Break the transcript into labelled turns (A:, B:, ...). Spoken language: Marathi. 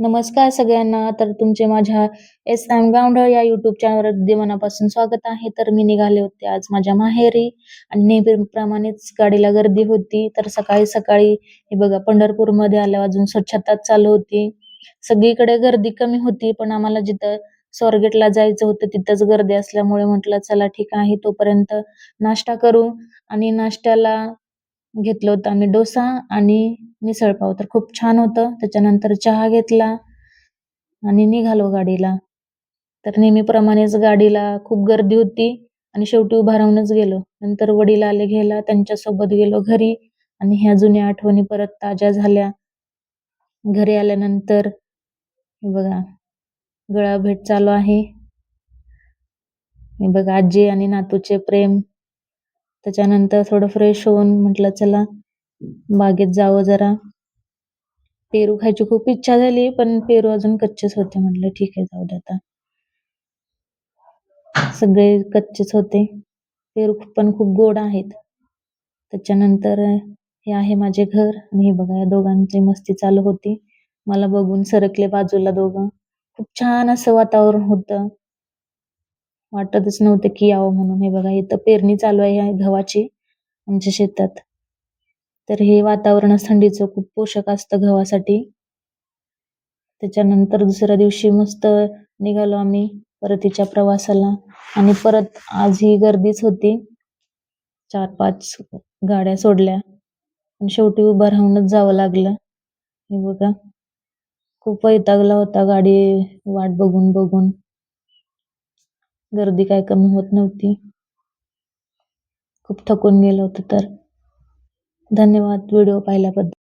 A: नमस्कार सगळ्यांना. तर तुमचे माझ्या एस एम गावंढळ या युट्यूब चॅनलवर अगदी मनापासून स्वागत आहे. तर मी निघाले होते आज माझ्या माहेरी आणि नेहमीप्रमाणेच गाडीला गर्दी होती. तर सकाळी सकाळी हे बघा पंढरपूरमध्ये आल्यावर अजून स्वच्छता चालू होती. सगळीकडे गर्दी कमी होती पण आम्हाला जिथं स्वारगेटला जायचं होतं तिथंच गर्दी असल्यामुळे म्हटलं चला ठीक आहे तोपर्यंत नाश्ता करू. आणि नाश्त्याला घेतलं होतं आम्ही डोसा आणि मिसळ पाव. तर खूप छान होतं. त्याच्यानंतर चहा घेतला आणि निघालो गाडीला. तर नेहमीप्रमाणेच गाडीला खूप गर्दी होती आणि शेवटी उभा राहूनच गेलो. नंतर वडील आले घ्यायला त्यांच्यासोबत गेलो घरी आणि ह्या जुन्या आठवणी परत ताज्या झाल्या. घरी आल्यानंतर बघा गळा भेट चालू आहे. बघा आजी आणि नातूचे प्रेम. त्याच्यानंतर थोडं फ्रेश होऊन म्हटलं चला बागेत जावं जरा. पेरू खायची खूप इच्छा झाली पण पेरू अजून कच्चेच होते म्हटलं ठीक आहे जाऊ दे आता. सगळे कच्चेच होते. पेरू पण खूप गोड आहेत. त्याच्यानंतर हे आहे माझे घर. आणि हे बघा या दोघांची मस्ती चालू होती. मला बघून सरकले बाजूला दोघं. खूप छान असं वातावरण होतं. वाटतच नव्हतं की यावं म्हणून. हे बघा इथं पेरणी चालू आहे गव्हाची आमच्या शेतात. तर हे वातावरण थंडीचं खूप पोषक असतं गव्हासाठी. त्याच्यानंतर दुसऱ्या दिवशी मस्त निघालो आम्ही परतीच्या प्रवासाला. आणि परत आज ही गर्दीच होती. चार पाच गाड्या सोडल्या. पण शेवटी उभं राहूनच जावं लागलं. हे बघा खूप वैतागला होता गाडी वाट बघून बघून गर्दी काय कमी होत नव्हती. खूप थकून गेलो होतो तर. धन्यवाद व्हिडिओ पाहिल्याबद्दल.